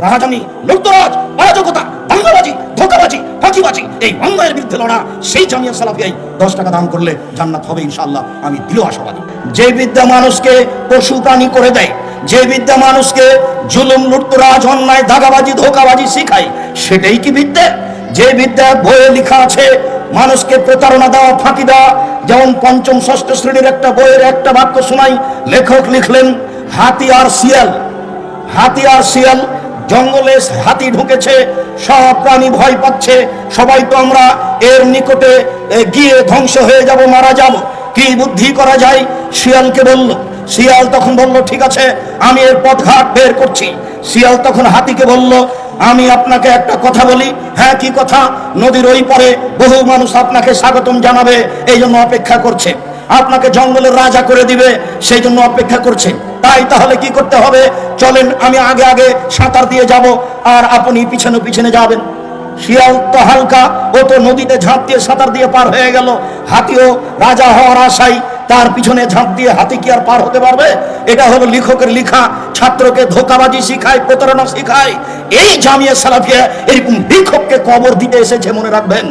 রাহাজানি লুপ্তরাজ অরাজকতা, দাঙ্গাবাজি, ধোকাবাজি, ফাঁকিবাজি, এই অন্যায়ের বিরুদ্ধে লড়া সেই জামিয়া সালাফিয়াই দশ টাকা দান করলে জান্নাত হবে ইনশাআল্লাহ। আমি দৃঢ় আশাবাদী। যে বিদ্যা মানুষকে পশু প্রাণী করে দেয়, যে বিদ্যা মানুষকে জুলুম লুপ্তরাজ অন্যায়, দাগাবাজি, ধোকাবাজি শিখায়, সেটাই কি বিদ্যা? যে বিদ্যা বইয়ে লেখা আছে, মানুষকে প্রতারণা দেওয়া, ফাঁকি দেওয়া, যেমন পঞ্চম, ষষ্ঠ শ্রেণির একটা বইয়ের একটা বাক্য শোনাই, লেখক লিখলেন হাতি আর শিয়াল হাতি আর শিয়াল জঙ্গলে হাতি ঢুকেছে, সব প্রাণী ভয় পাচ্ছে। সবাই তো আমরা এর নিকটে গিয়ে ধ্বংস হয়ে যাব, মারা যাব। কি বুদ্ধি করা যায়? শিয়ালকে বলল। শিয়াল তখন বলল, ঠিক আছে, আমি এর পথঘাট বের করছি। শিয়াল তখন হাতিকে বলল, আমি আপনাকে একটা কথা বলি। হ্যাঁ কি কথা? নদীর ওই পারে বহু মানুষ আপনাকে স্বাগতম জানাবে, এই জন্য অপেক্ষা করছে। আপনাকে জঙ্গলের রাজা করে দিবে, সেই জন্য অপেক্ষা করছে। তাই তাহলে কি করতে হবে? চলেন, আমি আগে আগে সাঁতার দিয়ে যাব, আর আপনি পিছনে পিছনে যাবেন। শিয়াল তো হালকা, ও তো নদীতে ঝাঁপ দিয়ে সাঁতার দিয়ে পার হয়ে গেল। হাতিও রাজা হওয়ার আশাই তার পিছনে ঝাঁপ দিয়ে হাতি কি আর পার হতে পারবে? এটা হলো লেখকের লেখা, ছাত্রকে ধোকাবাজি শিখায়, প্রতারণা শিখায়। এই জামিয়া সালাফিয়া এরকম লেখককে কবর দিতে এসেছে, মনে রাখবেন।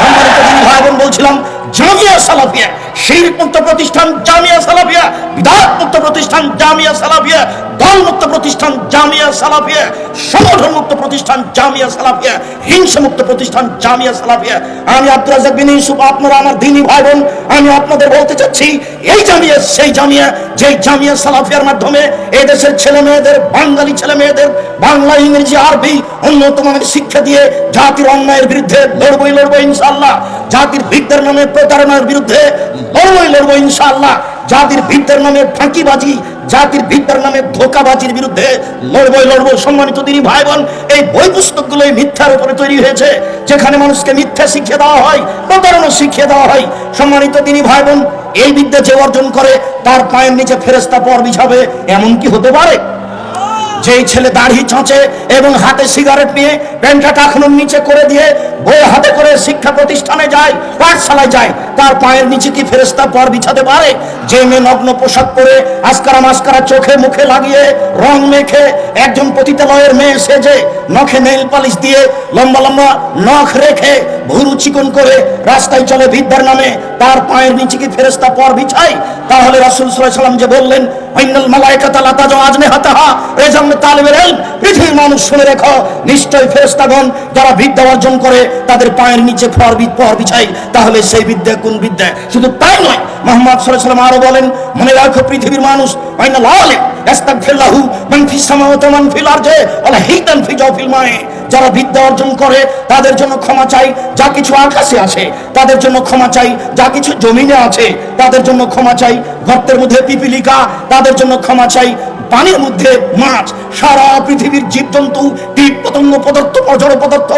সম্মানিত ভাই বোন বলছিলাম জামিয়া সালাফিয়া শির মুক্ত প্রতিষ্ঠান জামিয়া সালাফিয়া বিধায়ক মুক্ত প্রতিষ্ঠান জামিয়া সালাফিয়া দল মুক্ত প্রতিষ্ঠান জামিয়া সালাফিয়া সংগঠন মুক্ত প্রতিষ্ঠান জামিয়া সালাফিয়া হিংসা মুক্ত প্রতিষ্ঠান জামিয়া সালাফিয়া। আমি আব্দুল রাজাক বিন ইউসুফ, আপনারা আমার দিনী ভাই বোন, আমি আপনাদের বলতে চাচ্ছি, এই জামিয়া, সেই জামিয়া যে জামিয়া সালাফিয়ার মাধ্যমে এই দেশের ছেলে মেয়েদের, বাঙালি ছেলে মেয়েদের, বাংলা, ইংরেজি, আরবি উন্নত মানের শিক্ষা দিয়ে জাতির অন্যায়ের বিরুদ্ধে লড়বই লড়বো ইনশাআল্লাহ। জাতির বিদ্যার নামে প্রতারণার বিরুদ্ধে লড়বই লড়বো ইনশাআল্লাহ। জাতির বিদ্যার নামে ফাঁকিবাজি, জাতির বিদ্যার নামে ধোকাবাজির বিরুদ্ধে লড়বই লড়বো সম্মানিত তিনি ভাই বোন এই বই পুস্তকগুলো এই মিথ্যার উপরে তৈরি হয়েছে, যেখানে মানুষকে মিথ্যা শিখিয়ে দেওয়া হয়, প্রতারণা শিখিয়ে দেওয়া হয়। সম্মানিত তিনি ভাই বোন এই বিদ্যা যে অর্জন করে, তার পায়ের নিচে ফেরেস্তা পর বিছাবে, এমন কি হতে পারে? যেই ছেলে দাড়ি চাঁচে এবং হাতে সিগারেট নিয়ে প্যান্টটা টাকানোর নিচে করে দিয়ে বই হাতে করে শিক্ষা প্রতিষ্ঠানে যায়, পাঠশালায় যায়, তার পায়ের নিচে কি ফেরেস্তা পর বিছাতে পারে? যে মেয়ে নগ্ন পোশাক পরে আস্কারা মাস্কারা চোখে মুখে লাগিয়ে, রং মেখে একজন পতিতালয়ের মেয়ে সেজে, নখে নেইল পালিশ দিয়ে লম্বা লম্বা নখ রেখে ভুরু চিকন করে রাস্তায় চলে বিদ্যার নামে, তার পায়ের নিচে কি ফেরেস্তা পর বিছায়? তাহলে রাসূল সাল্লাম যে বললেন আইনাল মালায়েকাতা লা তাজু আজনিহাতাহা রেজাম তালিবের ইলম পৃথিবীর মানুষ শুনে রেখো। নিশ্চয় ফেরেস্তাগণ যারা বিদ্যা অর্জন করে, তাদের পায়ের নিচে ফর পর বিছাই। তাহলে সেই বিদ্যা কোন বিদ্যা? শুধু তাই নয়, মোহাম্মদ সাল্লাম আরও বলেন, মনে রাখো পৃথিবীর মানুষ আইনা লালে ইস্তাগফিরলাহু মান ফিস সামাওয়াতি ওয়া মান ফিল আরজি ওয়ালা হিতান ফি জাওফিল মায়ে। যারা বিদ্যা অর্জন করে, তাদের জন্য ক্ষমা চাই, যা কিছু আকাশে আছে তাদের জন্য ক্ষমা চাই, যা কিছু জমিনে আছে, তাদের জন্য ক্ষমা চাই, গর্তের মধ্যে পিপিলিকা, তাদের জন্য ক্ষমা চাই, পানির মধ্যে মাছ, সারা পৃথিবীর জীবজন্তু কীট পতঙ্গ পদার্থ, অজড় পদার্থ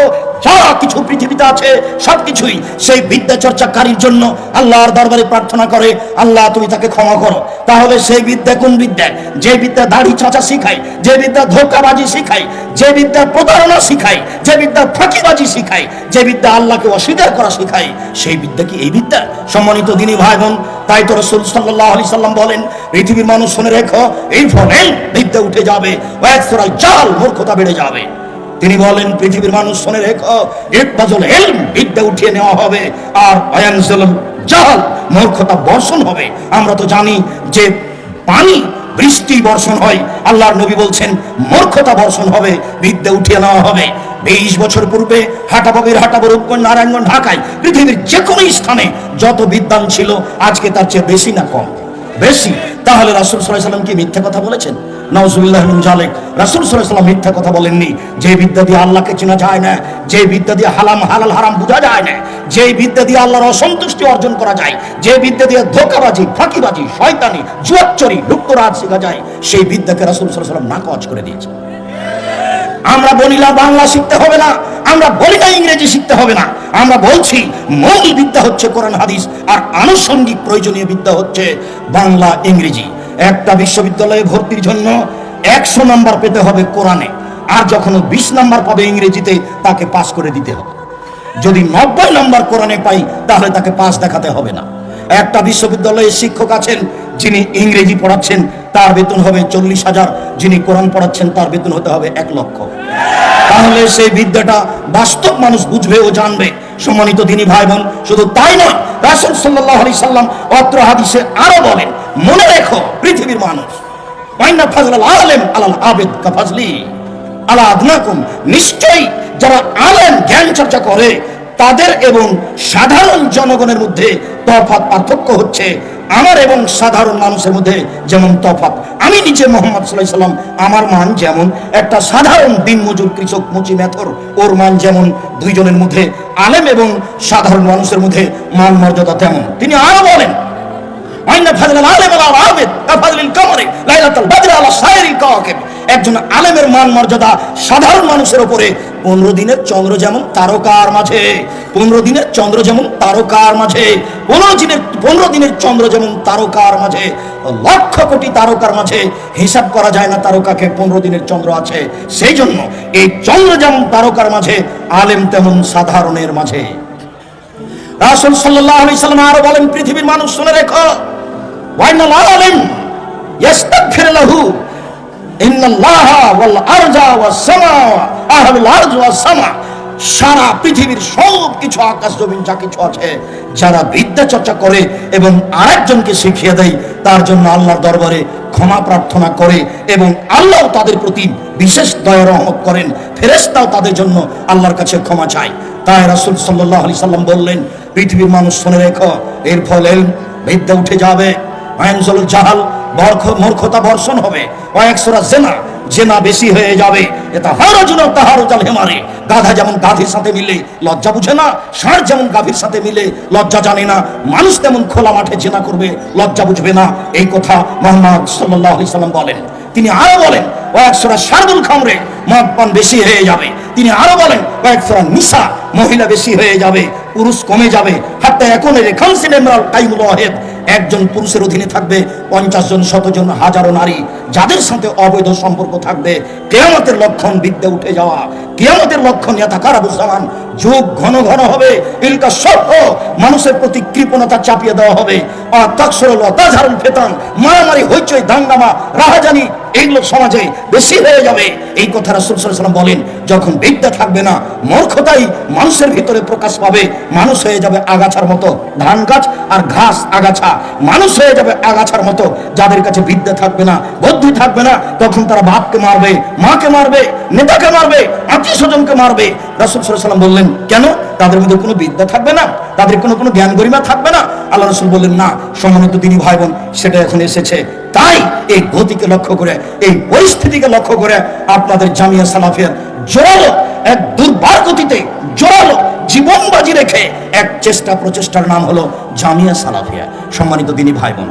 যা কিছু পৃথিবীতে আছে, সবকিছুই সেই বিদ্যা চর্চাকারীর জন্য আল্লাহর দরবারে প্রার্থনা করে। আল্লাহ, তুমি তাকে ক্ষমা করো। তাহলে সেই বিদ্যা কোন বিদ্যা? যে বিদ্যা দাড়ি চাচা শিখায়, যে বিদ্যা ধোকাবাজি শিখায়, যে বিদ্যা প্রতারণা শিখায়, যে বিদ্যা ফাঁকিবাজি শিখায়, যে বিদ্যা আল্লাহকে অস্বীকার করা শিখায়, সেই বিদ্যা কি এই বিদ্যা? সম্মানিত দিনী ভাই বোন তাই তো রসুল সাল্লাহ আলি সাল্লাম বলেন, পৃথিবীর মানুষ শুনে রেখো, এই ফলে বিদ্যা উঠে যাবে জাল মূর্খতা বেড়ে যাবে। তিনি বলেন, পৃথিবীর মানুষ শুনে রেখো ইকবাজুল ইলম বিদ্যা উঠিয়ে নেওয়া হবে, আর ওয়ানজুল জাল মূর্খতা বর্ষণ হবে। আমরা তো জানি যে পানি বৃষ্টি বর্ষণ হয়। আল্লাহর নবী বলছেন, মূর্খতা বর্ষণ হবে, বিদ্যা উঠিয়ে নেওয়া হবে। বিশ বছর পূর্বে হাটাবাবির হাটাবো রূপগঞ্জ নারায়ণগঞ্জ ঢাকায় পৃথিবীর যে কোনো স্থানে যত বিদ্যান ছিল, আজকে তার চেয়ে বেশি না কম। বেশি, তাহলে রাসুল সাল্লাম কি মিথ্যা কথা বলেছেন? নওজুবিল্লাহ জালেক রাসুল সাল্লাম মিথ্যা কথা বলেননি। যে বিদ্যা দিয়ে আল্লাহকে চেনা যায় না, যে বিদ্যা দিয়ে হালাম হালাল হারাম বোঝা যায় না, যে বিদ্যা দিয়ে আল্লাহর অসন্তুষ্টি অর্জন করা যায়, যে বিদ্যা দিয়ে ধোকাবাজি, ফাঁকিবাজি, শয়তানি, জুয়াচ্চরি, লুপ্তরাজ শেখা যায়, সেই বিদ্যাকে রাসুল সাল্লাম নাকচ করে দিয়েছে আমরা বলি না বাংলা শিখতে হবে না, আমরা বলি না ইংরেজি শিখতে হবে না, আমরা বলছি মূল বিদ্যা হচ্ছে কোরআন, হাদিস, আর আনুষঙ্গিক প্রয়োজনীয় বিদ্যা হচ্ছে বাংলা, ইংরেজি। একটা বিশ্ববিদ্যালয়ে ভর্তির জন্য একশো নম্বর পেতে হবে কোরআনে, আর যখন বিশ নাম্বার পাবে ইংরেজিতে, তাকে পাশ করে দিতে হবে। যদি নব্বই নম্বর কোরআনে পাই, তাহলে তাকে পাশ দেখাতে হবে না। একটা বিশ্ববিদ্যালয়ে শিক্ষক আছেন যিনি ইংরেজি পড়াচ্ছেন, তার বেতন হবে চল্লিশ হাজার। যিনি কোরআন পড়াচ্ছেন, তার বেতন হতে হবে এক লক্ষ। তাহলে সেই বিদ্যাটা বাস্তব মানুষ বুঝবে ও জানবে। সম্মানিত দিনী ভাই বোন শুধু তাই নয়, রাসুল সাল্লাহ আলি সাল্লাম অত্র হাদিসে আরও বলেন, মনে রেখো পৃথিবীর মানুষ মাইনা ফাজলাল আলেম আলাল আবেদ কা ফাজলি আলা আদনাকুম, নিশ্চয়ই যারা আলেম, জ্ঞান চর্চা করে, তাদের এবং সাধারণ জনগণের মধ্যে তফাৎ পার্থক্য হচ্ছে আমার এবং সাধারণ মানুষের মধ্যে যেমন তফাৎ, আমি নিজে মোহাম্মদ সাল্লাম, আমার মান যেমন একটা সাধারণ দিনমজুর কৃষক মুচি মেথর, ওর মান যেমন দুইজনের মধ্যে আলেম এবং সাধারণ মানুষের মধ্যে মান মর্যাদা তেমন। তিনি আরও বলেন একজন আলেমের মান মর্যাদা সাধারণ মানুষের উপরে পনেরো দিনের চন্দ্র যেমন তারকার মাঝে, পনেরো দিনের চন্দ্র যেমন তারকার মাঝে, পনেরো দিনের পনেরো দিনের চন্দ্র যেমন তারকার মাঝে, লক্ষ কোটি তারকার মাঝে, হিসাব করা যায় না তারকাকে পনেরো দিনের চন্দ্র আছে। সেই জন্য এই চন্দ্র যেমন তারকার মাঝে, আলেম তেমন সাধারণের মাঝে। রাসূল সাল্লাল্লাহু আলাইহি সাল্লাম আরও বলেন, পৃথিবীর মানুষ শুনে রেখো, ওয়াইনাল আলিম ইস্তাগফির লাহু ওয়াল আরজা ওয়াস সামা সারা পৃথিবীর সব কিছু আকাশ জমিন যা কিছু আছে, যারা বিদ্যা চর্চা করে এবং আরেকজনকে শিখিয়ে দেয়, তার জন্য আল্লাহর দরবারে ক্ষমা প্রার্থনা করে এবং আল্লাহ তাদের প্রতি বিশেষ দয়া রহমত করেন। ফেরেশতাও তাদের জন্য আল্লাহর কাছে ক্ষমা চায়। তাই রাসূল সাল্লাল্লাহু আলাইহি সাল্লাম বললেন, পৃথিবীর মানুষ শুনে রেখো, এর ফলে বিদ্যা উঠে যাবে। জাহাল মূর্খতা বর্ষণ হবে। জেনা জেনা বেশি হয়ে যাবে। গাধা যেমন গাভীর সাথে মিলে, লজ্জা বুঝে না। ষাঁড় যেমন গাভীর সাথে মিলে, লজ্জা জানে না। মানুষ তেমন খোলা মাঠে জেনা করবে, লজ্জা বুঝবে না। এই কথা মোহাম্মদ সাল্লাম বলেন। তিনি আরও বলেন খামরে বেশি হয়ে যাবে। তিনি আরও বলেন কয়েকশোরা নিশা মহিলা বেশি হয়ে যাবে, পুরুষ কমে যাবে। এখন ওয়াহেদ। একজন পুরুষের অধীনে থাকবে, পঞ্চাশ জন শতজন হাজারো নারী, যাদের সাথে অবৈধ সম্পর্ক থাকবে, কেয়ামতের লক্ষণ বিদ্যে উঠে যাওয়া, কেয়ামতের লক্ষণ ইয়াতাকারাবুসামান যুগ ঘন ঘন হবে, ইলকা সভ্য মানুষের প্রতি কৃপণতা চাপিয়ে দেওয়া হবে। তাঝারুল ফেতান, মারামারি হইচই দাঙ্গামা, রাহাজানি এইগুলো সমাজে বেশি হয়ে যাবে। এই কথা রাসূল ওয়াসাল্লাম বলেন, যখন বিদ্যা থাকবে না, মূর্খতাই মানুষের ভিতরে প্রকাশ পাবে। মানুষ হয়ে যাবে আগাছার মতো ধান গাছ আর ঘাস আগাছা। মানুষ হয়ে যাবে আগাছার মতো, যাদের কাছে বিদ্যা থাকবে না, বুদ্ধি থাকবে না, তখন তারা বাপকে মারবে, মাকে মারবে, নেতাকে মারবে আত্মীয় স্বজনকে মারবে। রাসূল আলাইহি বললেন, কেন? তাদের মধ্যে কোনো বিদ্যা থাকবে না, তাদের কোনো কোনো জ্ঞান গরিমা থাকবে না আল্লাহ রসুল বললেন, না, সম্মানিত দিনী ভাই বোন সেটা এখন এসেছে। তাই এই গতিকে লক্ষ্য করে, এই পরিস্থিতিকে লক্ষ্য করে আপনাদের জামিয়া সালাফিয়ার জোরালো এক দুর্বার গতিতে, জোরালো জীবন বাজি রেখে এক চেষ্টা প্রচেষ্টার নাম হলো জামিয়া সালাফিয়া। সম্মানিত দিনী ভাই বোন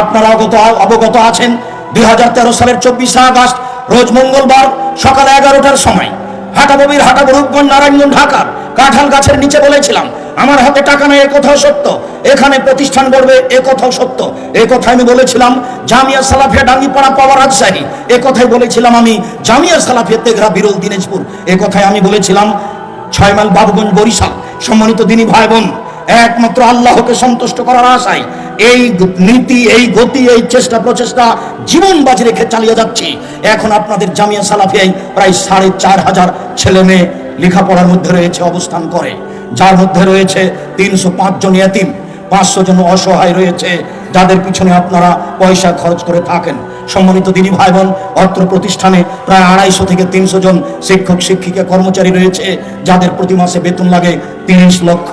আপনারা অবগত অবগত আছেন, দুই হাজার তেরো সালের চব্বিশে আগস্ট, রোজ মঙ্গলবার সকাল এগারোটার সময়, হাটাববির হাটাবো রূপগঞ্জ, নারায়ণগঞ্জ, ঢাকার কাঁঠাল গাছের নিচে বলেছিলাম আমার হাতে টাকা নেই, এ কথাও সত্য। এখানে প্রতিষ্ঠান গড়বে এ কথাও সত্য। এ কথা আমি বলেছিলাম, জামিয়া সালাফিয়া ডাঙ্গিপাড়া পাওয়া রাজশাহী। এ কথাই বলেছিলাম আমি, জামিয়া সালাফিয়া তেঘরা বিরল দিনাজপুর। এ কথাই আমি বলেছিলাম ছয় মাইল বাবুগঞ্জ বরিশাল। সম্মানিত দিনী ভাই বোন, একমাত্র আল্লাহকে সন্তুষ্ট করার আশায় এই নীতি, এই গতি, এই চেষ্টা প্রচেষ্টা জীবন বাজি রেখে চালিয়ে যাচ্ছি। এখন আপনাদের জামিয়া সালাফিয়ায় প্রায় সাড়ে চার হাজার ছেলে মেয়ে লেখাপড়ার মধ্যে রয়েছে, অবস্থান করে। যার মধ্যে রয়েছে তিনশো জন এতিম পাঁচশো জন অসহায় রয়েছে, যাদের পিছনে আপনারা পয়সা খরচ করে থাকেন। সম্মানিত দিনী ভাই বোন অত্র প্রতিষ্ঠানে প্রায় আড়াইশো থেকে তিনশো জন শিক্ষক, শিক্ষিকা, কর্মচারী রয়েছে, যাদের প্রতি মাসে বেতন লাগে তিরিশ লক্ষ।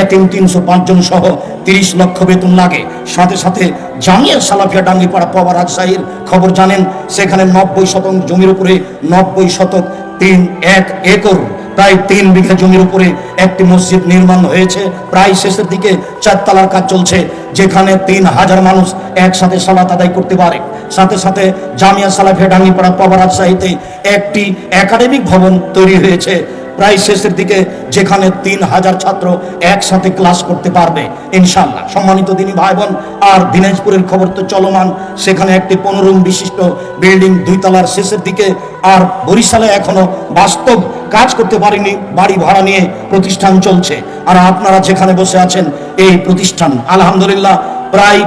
এতিম তিনশো পাঁচজন সহ তিরিশ লক্ষ বেতন লাগে। সাথে সাথে জামিয়া সালাফিয়া ডাঙ্গিপাড়া পাওয়া রাজশাহীর খবর জানেন, সেখানে নব্বই শতক জমির উপরে নব্বই শতক তিন এক একর প্রায় তিন বিঘা জমির উপরে একটি মসজিদ নির্মাণ হয়েছে। প্রায় শেষের দিকে চারতলার কাজ চলছে, যেখানে তিন হাজার মানুষ একসাথে সালাত আদায় করতে পারে। সাথে সাথে জামিয়া সালাফে ডাঙ্গিপাড়া পাবার রাজশাহীতে একটি একাডেমিক ভবন তৈরি হয়েছে। প্রায় শেষের দিকে যেখানে তিন হাজার ছাত্র একসাথে ক্লাস করতে পারবে ইনশাল্লাহ সম্মানিত দিনী ভাই বোন আর দিনাজপুরের খবর তো চলমান, সেখানে একটি পনেরুম বিশিষ্ট বিল্ডিং দুই তলার শেষের দিকে, আর বরিশালে এখনও বাস্তব কাজ করতে পারেনি, বাড়ি ভাড়া নিয়ে প্রতিষ্ঠান চলছে। আর আপনারা যেখানে বসে আছেন, এই প্রতিষ্ঠান, আলহামদুলিল্লাহ, প্রায়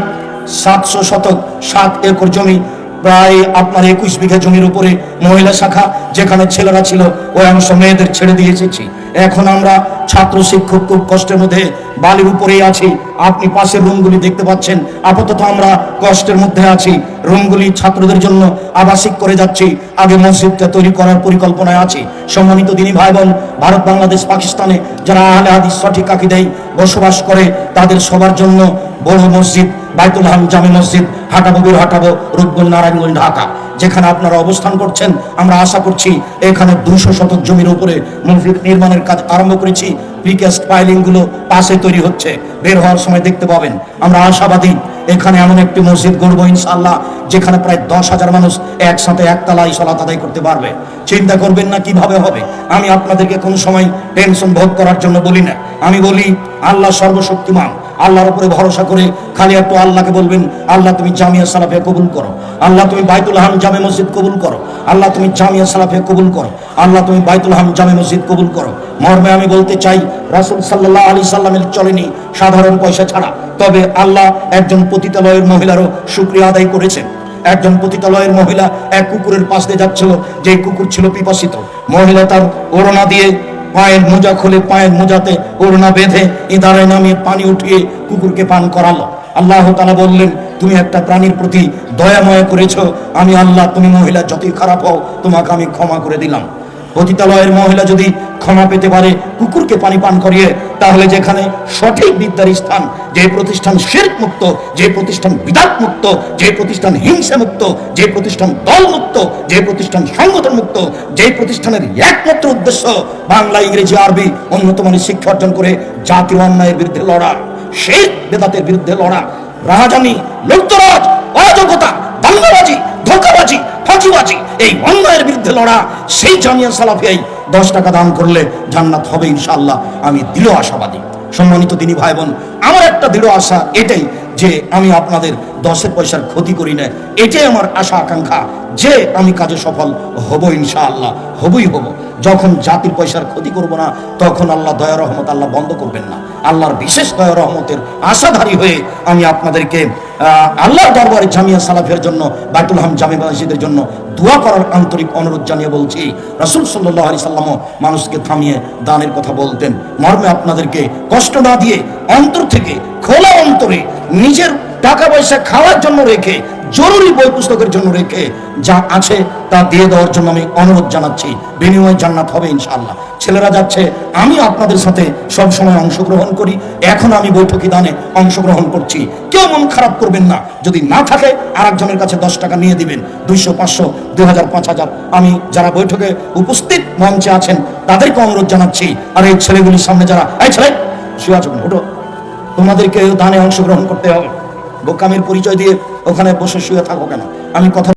সাতশো শতক, সাত একর জমি প্রায় আপনার একুশ বিঘা জমির উপরে মহিলা শাখা যেখানে ছেলেরা ছিল, ওই অংশ মেয়েদের ছেড়ে দিয়ে এসেছি এখন আমরা ছাত্র শিক্ষক খুব কষ্টের মধ্যে বালির উপরেই আছি। আপনি পাশের রুমগুলি দেখতে পাচ্ছেন। আপাতত আমরা কষ্টের মধ্যে আছি। রুমগুলি ছাত্রদের জন্য আবাসিক করে যাচ্ছি। আগে মসজিদটা তৈরি করার পরিকল্পনায় আছি। সম্মানিত দিনী ভাই বোন ভারত, বাংলাদেশ, পাকিস্তানে যারা আহলে হাদিস সঠিক আকিদাই বসবাস করে, তাদের সবার জন্য বড় মসজিদ, বাইতুল হাম জামে মসজিদ। হাটাবুবির হাটাবো রূপগঞ্জ, নারায়ণগঞ্জ, ঢাকা। যেখানে আপনারা অবস্থান করছেন, আমরা আশা করছি এখানে দুশো শতক জমির উপরে মসজিদ নির্মাণের কাজ আরম্ভ করেছি। প্রিকাস্ট পাইলিংগুলো পাশে তৈরি হচ্ছে, বের হওয়ার সময় দেখতে পাবেন। আমরা আশাবাদী, এখানে এমন একটি মসজিদ গড়বো ইনশাআল্লাহ, যেখানে প্রায় দশ হাজার মানুষ একসাথে আদায় করতে পারবে। চিন্তা করবেন না কীভাবে হবে। আমি আপনাদেরকে কোনো সময় টেনশন ভোগ করার জন্য বলি না। আমি বলি, আল্লাহ সর্বশক্তিমান। আল্লাহর উপরে ভরসা করে খালি একটু আল্লাহকে বলবেন, আল্লাহ, তুমি জামিয়া সালাফিয়া কবুল করো। আল্লাহ, তুমি বাইতুল হাম জামে মসজিদ কবুল করো। আল্লাহ, তুমি জামিয়া সালাফিয়া কবুল করো। আল্লাহ তুমি বাইতুল হাম জামে মসজিদ কবুল করো। মর্মে আমি বলতে চাই, রাসুল সাল্লাহ আলী সাল্লামের চলেনি সাধারণ পয়সা ছাড়া। তবে আল্লাহ একজন পতিতালয়ের মহিলারও শুক্রিয়া আদায় করেছেন। একজন পতিতালয়ের মহিলা এক কুকুরের পাশ দিয়ে যাচ্ছিল যে কুকুর ছিল পিপাসিত। মহিলা তার ওড়না দিয়ে পায়ের মোজা খুলে পায়ের মোজাতে ওড়না বেঁধে ইদারে নামিয়ে পানি উঠিয়ে কুকুরকে পান করালো। আল্লাহ তালা বললেন, তুমি একটা প্রাণীর প্রতি দয়াময় করেছ। আমি আল্লাহ, তুমি মহিলা, যতই খারাপ হও, তোমাকে আমি ক্ষমা করে দিলাম। পতিতালয়ের মহিলা যদি ক্ষমা পেতে পারে, কুকুরকে পানি পান করিয়ে, তাহলে যেখানে সঠিক বিদ্যার স্থান, যে প্রতিষ্ঠান শেরক মুক্ত, যে প্রতিষ্ঠান বিদাত মুক্ত, যে প্রতিষ্ঠান হিংসা মুক্ত, যে প্রতিষ্ঠান দল মুক্ত, যে প্রতিষ্ঠান সংগঠন মুক্ত, যে প্রতিষ্ঠানের একমাত্র উদ্দেশ্য বাংলা, ইংরেজি, আরবি উন্নত মানের শিক্ষা অর্জন করে জাতীয় অন্যায়ের বিরুদ্ধে লড়া সেই বেদাতের বিরুদ্ধে লড়া রাজানি লুপ্তরাজ অযোগ্যতা দাঙ্গাবাজি, ধোকাবাজি ফাঁকিবাজি এই অন্যায়ের বিরুদ্ধে লড়া সেই জামিয়া সালাফিয়াই দশ টাকা দান করলে জান্নাত হবে ইনশাআল্লাহ। আমি দৃঢ় আশাবাদী। সম্মানিত তিনি ভাই বোন আমার একটা দৃঢ় আশা এটাই যে আমি আপনাদের দশের পয়সার ক্ষতি করি না এটাই আমার আশা, আকাঙ্ক্ষা যে আমি কাজে সফল হব ইনশাআল্লাহ। হবই হব। যখন জাতির পয়সার ক্ষতি করব না, তখন আল্লাহ দয়া রহমত আল্লাহ বন্ধ করবেন না। আল্লাহর বিশেষ দয়া রহমতের আশাধারী হয়ে আমি আপনাদেরকে আল্লাহর দরবারে জামিয়া সালাফের জন্য, বাইতুল হাম জামি মসজিদের জন্য দোয়া করার আন্তরিক অনুরোধ জানিয়ে বলছি, রাসুল সাল্লাহ আলি সাল্লামও মানুষকে থামিয়ে দানের কথা বলতেন। মর্মে আপনাদেরকে কষ্ট না দিয়ে অন্তর থেকে খোলা অন্তরে নিজের টাকা পয়সা খাওয়ার জন্য রেখে জরুরি বই পুস্তকের জন্য রেখে যা আছে তা দিয়ে দেওয়ার জন্য আমি অনুরোধ জানাচ্ছি। বিনিময় জান্নাত হবে ইনশাআল্লাহ। ছেলেরা যাচ্ছে, আমি আপনাদের সাথে সব সময় অংশগ্রহণ করি। এখন আমি বৈঠকি দানে অংশগ্রহণ করছি। কেউ মন খারাপ করবেন না। যদি না থাকে আর একজনের কাছে দশ টাকা নিয়ে দিবেন। দুইশো, পাঁচশো দুই হাজার পাঁচ হাজার। আমি যারা বৈঠকে উপস্থিত মঞ্চে আছেন, তাদেরকে অনুরোধ জানাচ্ছি। আর এই ছেলেগুলির সামনে যারা, এই ছেলে, শুয়ে ওঠো। তোমাদেরকে দানে অংশগ্রহণ করতে হবে। বোকামের পরিচয় দিয়ে ওখানে বসে শুয়ে থাকো কেন? আমি কথা